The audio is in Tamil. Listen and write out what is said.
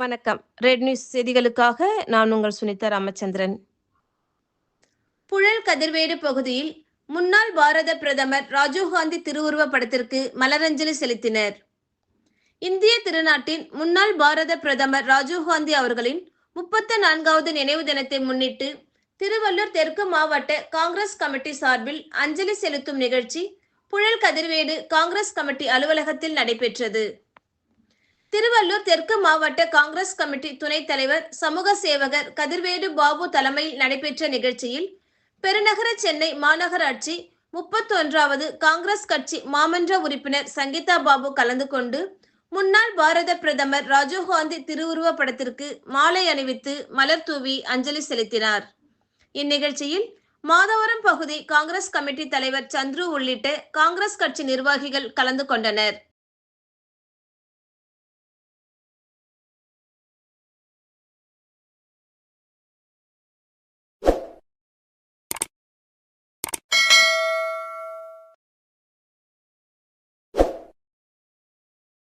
வணக்கம். ரெட் நியூஸ் செய்திகளுக்காக நான் உங்கள் சுனிதா ராமச்சந்திரன். புழல் கதிர்வேடு பகுதியில் முன்னாள் பாரத பிரதமர் ராஜீவ்காந்தி திருவுருவ படத்திற்கு மலரஞ்சலி செலுத்தினர். இந்திய திருநாட்டின் முன்னாள் பாரத பிரதமர் ராஜீவ்காந்தி அவர்களின் முப்பத்தி நான்காவது நினைவு தினத்தை முன்னிட்டு திருவள்ளூர் தெற்கு மாவட்ட காங்கிரஸ் கமிட்டி சார்பில் அஞ்சலி செலுத்தும் நிகழ்ச்சி புழல் கதிர்வேடு காங்கிரஸ் கமிட்டி அலுவலகத்தில் நடைபெற்றது. திருவள்ளூர் தெற்கு மாவட்ட காங்கிரஸ் கமிட்டி துணைத் தலைவர் சமூக சேவகர் கதிர்வேடு பாபு தலைமையில் நடைபெற்ற நிகழ்ச்சியில் பெருநகர சென்னை மாநகராட்சி முப்பத்தொன்றாவது காங்கிரஸ் கட்சி மாமன்ற உறுப்பினர் சங்கீதா பாபு கலந்து கொண்டு முன்னாள் பாரத பிரதமர் ராஜீவ்காந்தி திருவுருவ படத்திற்கு மாலை அணிவித்து மலர் தூவி அஞ்சலி செலுத்தினார். இந்நிகழ்ச்சியில் மாதவரம் பகுதி காங்கிரஸ் கமிட்டி தலைவர் சந்துரு உள்ளிட்ட காங்கிரஸ் கட்சி நிர்வாகிகள் கலந்து கொண்டனர்.